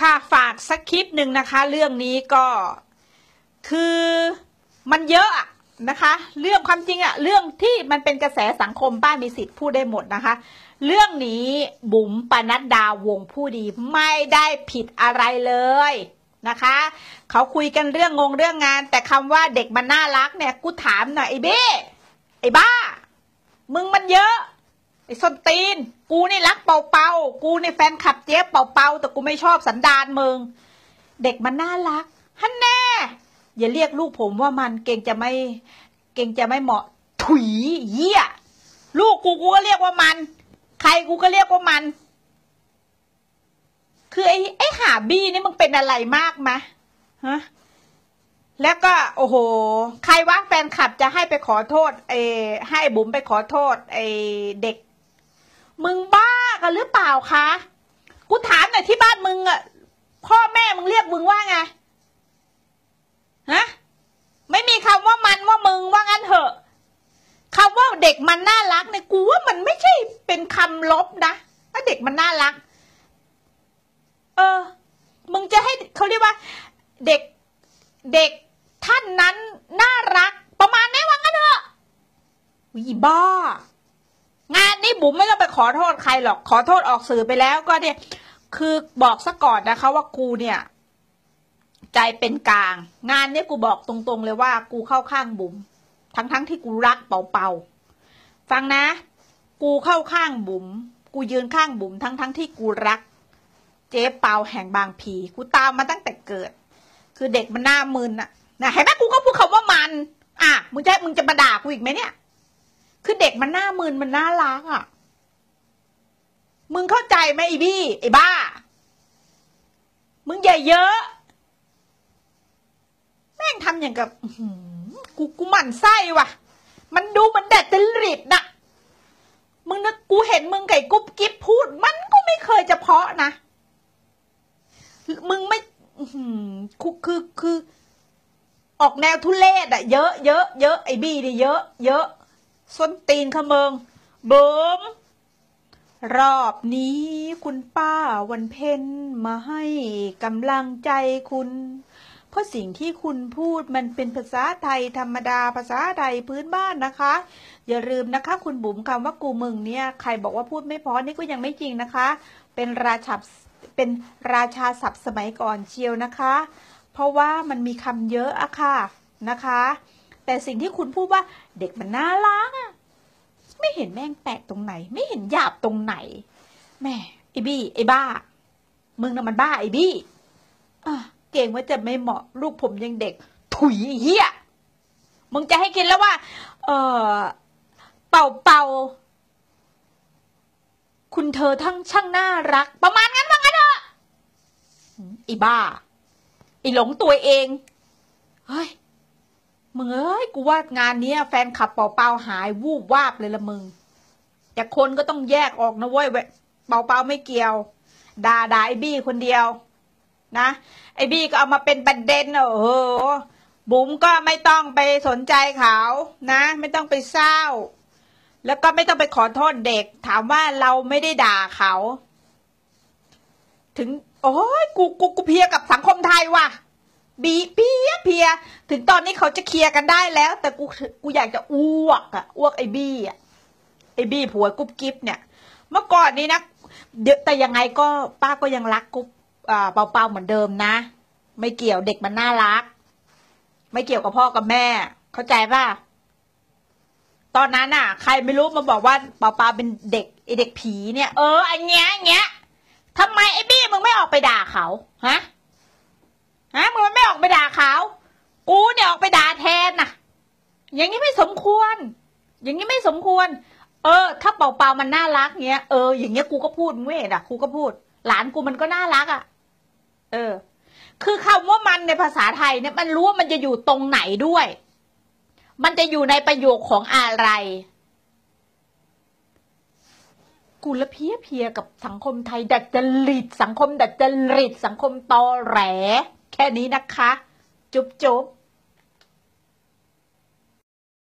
ค่ะฝากสักคลิปหนึ่งนะคะ เรื่องนี้ก็คือมันเยอะนะคะ เรื่องความจริงอะเรื่องที่มันเป็นกระแสสังคมป้ามีสิทธิ์พูดได้หมดนะคะ เรื่องนี้บุ๋มปนัดดาวงผู้ดีไม่ได้ผิดอะไรเลยนะคะ เขาคุยกันเรื่องงงเรื่องงาน แต่คำว่าเด็กมันน่ารักเนี่ยกูถามหน่อยไอ้เบ้ไอ้บ้า มึงมันเยอะ ไอ้ส้นตีน กูนี่รักเป่าเป่ากูนี่แฟนขับเจ๊เป่าเป่าแต่กูไม่ชอบสันดานมึง เด็กมันน่ารักฮันแน่ อย่าเรียกลูกผมว่ามันเก่งจะไม่ เก่งจะไม่เหมาะ ถุยเยี่ยลูกกูกูก็เรียกว่ามัน ใครกูก็เรียกว่ามัน คือไอ้ไอ้หาบี้นี่มึงเป็นอะไรมากมะฮะแล้วก็ โอ้โห ใครว่าแฟนคลับจะให้ไปขอโทษเออให้บุ๋มไปขอโทษไอเด็ก มึงบ้ากันหรือเปล่าคะ กูถามหน่อยที่บ้านมึงอะพ่อแม่มึงเรียกมึงว่าไง ฮะ ไม่มีคำว่ามันว่ามึงว่างั้นเถอะคำว่าเด็กมันน่ารักเนี่ยกูว่ามันไม่ใช่เป็นคำลบนะว่าเด็กมันน่ารัก เออ มึงจะให้เขาเรียกว่า เด็กเด็กท่านนั้นน่ารัก ประมาณนี้ว่างั้นเถอะวีบ้า นนี้บุ๋มไม่ต้องไปขอโทษใครหรอกขอโทษออกสื่อไปแล้วก็เนี่ย คือบอกซะก่อนนะคะ ว่ากูเนี่ยใจเป็นกลาง งานเนี้ยกูบอกตรงๆเลยว่า กูเข้าข้างบุ๋มทั้งๆทที่กูรักเป่าเป่าๆฟังนะ กูเข้าข้างบุ๋มกูยืนข้างบุ๋มทั้งๆทที่กูรัก เจ๊เปาแห่งบางพีกูตามมาตั้งแต่เกิด คือเด็กมันหน้ามึนอะนะเห็นไหมกูก็พูดคำว่ามัน อะมึงจะมึงจะมาด่ากูอีกไหมเนี่ย คือเด็กมันหน้ามึนมันน่ารักอะมึงเข้าใจไหมไอ้บี้ไอ้บ้า มึงอย่เยอะ แม่งทำอย่างกับกูกูหมั่นไส้ว่ะ มันดูเหมันแดดจริตนะมึงนึกกูเห็นมึงไก่กุ๊บกิ๊บพูด มันก็ไม่เคยจะเพาะนะ มึงไม่คือคือคือ ออกแนวทุเลศอะเยอะเยอะเยอะไอ้บี้นี่เยอะ เยอะ ส้นตีนขเมิงเบิมรอบนี้คุณป้าวันเพ็ญมาให้กำลังใจคุณ เพราะสิ่งที่คุณพูดมันเป็นภาษาไทยธรรมดาภาษาไทยพื้นบ้านนะคะ อย่าลืมนะคะ คุณบุ๋มคำว่ากูมึงเนี่ยใครบอกว่าพูดไม่พอนี่ก็ยังไม่จริงนะคะ เป็นราชาเป็นราชาศัพท์สมัยก่อนเชียวนะคะ เพราะว่ามันมีคำเยอะอะค่ะนะคะ แต่สิ่งที่คุณพูดว่าเด็กมันน่ารักอะไม่เห็นแม่งแปลกตรงไหน ไม่เห็นหยาบตรงไหนแม่ไอ้บี้ไอ้บ้า มึงน่ะมันบ้าไอ้บี้อะเก่งว่าจะไม่เหมาะลูกผมยังเด็ก ถุยเฮียมึงจะให้กินแล้วว่า เออเป่าเป่าคุณเธอทั้งช่างน่ารัก ประมาณนั้นว่างั้นเถอะอืมไอ้บ้าไอ้หลงตัวเอง เฮ้ย มึงเอ้ยกูว่างานนี้แฟนขับเป่าเปาหายวูบวาบเลยละมึง แต่คนก็ต้องแยกออกนะเว้ยเป่าเปาไม่เกี่ยวด่าด่าไอ้บี้คนเดียว นะ ไอ้บี้ก็เอามาเป็นประเด็นโอ้โหบุ๋มก็ไม่ต้องไปสนใจเขานะ ไม่ต้องไปเศร้า แล้วก็ไม่ต้องไปขอโทษเด็ก ถามว่าเราไม่ได้ด่าเขา ถึง โอ้ยกูกูกูเพียกับสังคมไทยว่ะ บีเพียเพีย ถึงตอนนี้เขาจะเคลียร์กันได้แล้ว แต่กูกูอยากจะอ้วกอะอ้วกไอ้บี้อะไอ้บี้ผัวกุ๊บกิ๊บเนี่ย เมื่อก่อนนี้นะเดี๋ยวแต่ยังไงก็ป้าก็ยังรักกุ๊บอ่าเปาเปาเหมือนเดิมนะ ไม่เกี่ยวเด็กมันน่ารัก ไม่เกี่ยวกับพ่อกับแม่ เข้าใจป่ะตอนนั้นอะ ใครไม่รู้มาบอกว่าเปาเปาเป็นเด็กไอเด็กผีเนี่ย เอออันเงี้ยอันเงี้ยทำไมไอ้บี้มึงไม่ออกไปด่าเขาฮะ ออกไปด่าเขากูเนี่ยออกไปด่าแทนน่ะ อย่างนี้ไม่สมควร อย่างนี้ไม่สมควร เออ ถ้าเป่าเปามันน่ารักเงี้ย เออ อย่างเงี้ยกูก็พูดมึงไม่เห็นอะ กูก็พูด หลานกูมันก็น่ารักอะ เออ คือคำว่ามันในภาษาไทยเนี่ย มันรู้ว่ามันจะอยู่ตรงไหนด้วย มันจะอยู่ในประโยคของอะไร กูละเพียเพียกับสังคมไทย ดัดจริตสังคม ดัดจริตสังคมตอแหล แค่นี้นะคะ จุ๊บจุ๊บ